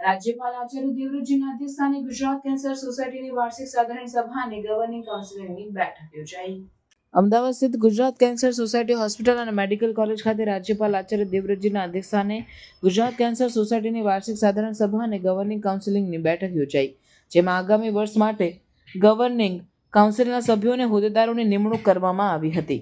રાજ્યપાલ આચાર્ય દેવવ્રતજીના અધ્યક્ષસ્થાને ગુજરાત કેન્સર સોસાયટીની વાર્ષિક સાધારણ સભા અને ગવર્નિંગ કાઉન્સિલની બેઠક યોજાઈ. અમદાવાદ સ્થિત ગુજરાત કેન્સર સોસાયટી હોસ્પિટલ અને મેડિકલ કોલેજ ખાતે રાજ્યપાલ આચાર્ય દેવવ્રતજીના અધ્યક્ષસ્થાને ગુજરાત કેન્સર સોસાયટીની વાર્ષિક સાધારણ સભા અને ગવર્નિંગ કાઉન્સિલિંગની બેઠક યોજાઈ, જેમાં આગામી વર્ષ માટે ગવર્નિંગ કાઉન્સિલના સભ્યોને હોદ્દેદારોની નિમણૂક કરવામાં આવી હતી.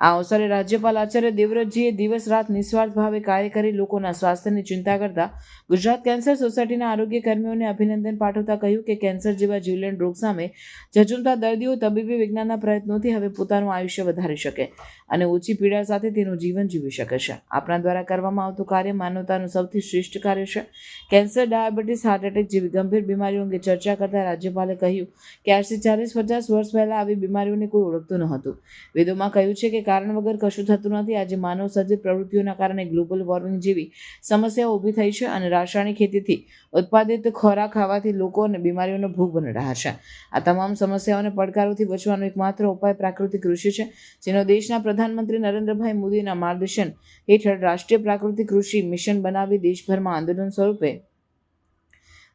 આ અવસરે રાજ્યપાલ આચાર્ય દેવવ્રતજીએ દિવસ રાત નિસ્વાર્થ ભાવે કાર્ય કરી લોકોના સ્વાસ્થ્યની ચિંતા કરતા ગુજરાત કેન્સર સોસાયટીના આરોગ્ય કર્મીઓને અભિનંદન પાઠવતા કહ્યું કે કેન્સર જેવા જીવલેણ રોગ સામે ઝઝુમતા દર્દીઓ તબીબી વિજ્ઞાનના પ્રયત્નોથી હવે પોતાનું આયુષ્ય વધારી શકે અને ઓછી પીડા સાથે તેનું જીવન જીવી શકે છે. આપણા દ્વારા કરવામાં આવતું કાર્ય માનવતાનું સૌથી શ્રેષ્ઠ કાર્ય છે. કેન્સર, ડાયાબિટીસ, હાર્ટ એટેક જેવી ગંભીર બીમારીઓ અંગે ચર્ચા કરતા રાજ્યપાલે કહ્યું કે આજથી ચાલીસ પચાસ વર્ષ પહેલાં આવી બીમારીઓને કોઈ ઓળખતું ન હતું. વેદોમાં કહ્યું છે કે કારણ વગર કશું થતું નથી. આજે માનવ સર્જિત પ્રવૃત્તિઓના કારણે ગ્લોબલ વોર્મિંગ જેવી સમસ્યાઓ ઊભી થઈ છે અને રાસાયણિક ખેતીથી ઉત્પાદિત ખોરાક ખાવાથી લોકો અને બીમારીઓનો ભોગ બની રહ્યા છે. આ તમામ સમસ્યાઓને પડકારોથી બચવાનો એકમાત્ર ઉપાય પ્રાકૃતિક કૃષિ છે, જેનો દેશના પ્રધાનમંત્રી નરેન્દ્રભાઈ મોદીના માર્ગદર્શન હેઠળ રાષ્ટ્રીય પ્રાકૃતિક કૃષિ મિશન બનાવી દેશભરમાં આંદોલન સ્વરૂપે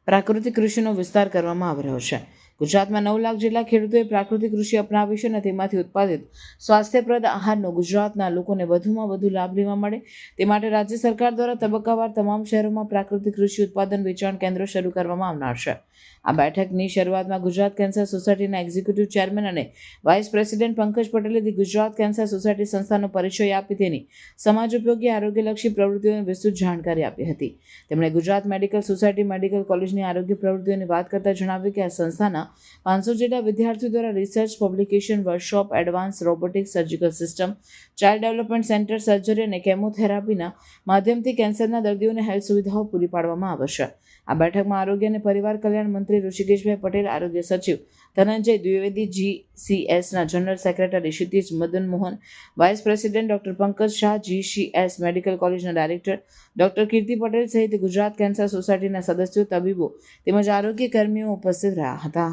પ્રાકૃતિક કૃષિનો વિસ્તાર કરવામાં આવી રહ્યો છે. ગુજરાતમાં નવ લાખ જેટલા ખેડૂતોએ પ્રાકૃતિક કૃષિ અપનાવી છે અને તેમાંથી ઉત્પાદિત સ્વાસ્થ્યપ્રદ આહારનો ગુજરાતના લોકોને વધુમાં વધુ લાભ લેવા મળે. તે માટે રાજ્ય સરકાર દ્વારા તબક્કાવાર તમામ શહેરોમાં પ્રાકૃતિક કૃષિ ઉત્પાદન વેચાણ કેન્દ્રો શરૂ કરવામાં આવનાર છે. આ બેઠકની શરૂઆતમાં ગુજરાત કેન્સર સોસાયટીના એક્ઝિક્યુટિવ ચેરમેન અને વાઇસ પ્રેસિડેન્ટ પંકજ પટેલે ગુજરાત કેન્સર સોસાયટી સંસ્થાનો પરિચય આપી તેની સમાજ ઉપયોગી, આરોગ્યલક્ષી પ્રવૃત્તિઓની વિસ્તૃત જાણકારી આપી હતી. તેમણે ગુજરાત મેડિકલ સોસાયટી મેડિકલ કોલેજની આરોગ્ય પ્રવૃત્તિઓની વાત કરતાં જણાવ્યું કે આ સંસ્થાના પાંચસો જેટલા વિદ્યાર્થીઓ દ્વારા research publication workshop advance robotic surgical system child development centre surgery અને કેમોથેરાપીના માધ્યમથી કેન્સરના દર્દીઓને હેલ્થ સુવિધાઓ પૂરી પાડવામાં આવશે આ બેઠકમાં આરોગ્ય અને પરિવાર કલ્યાણ મંત્રી ઋષિકેશભાઈ પટેલ, આરોગ્ય સચિવ Dhananjay Dwivedi જીસીએસના general secretary Kshitij Madan Mohan vice president doctor Pankaj Shah, GCS medical કોલેજના ડાયરેક્ટર ડોક્ટર કીર્તિ પટેલ સહિત ગુજરાત કેન્સર સોસાયટીના સદસ્યો, તબીબો તેમજ આરોગ્ય કર્મીઓ ઉપસ્થિત રહ્યા હતા.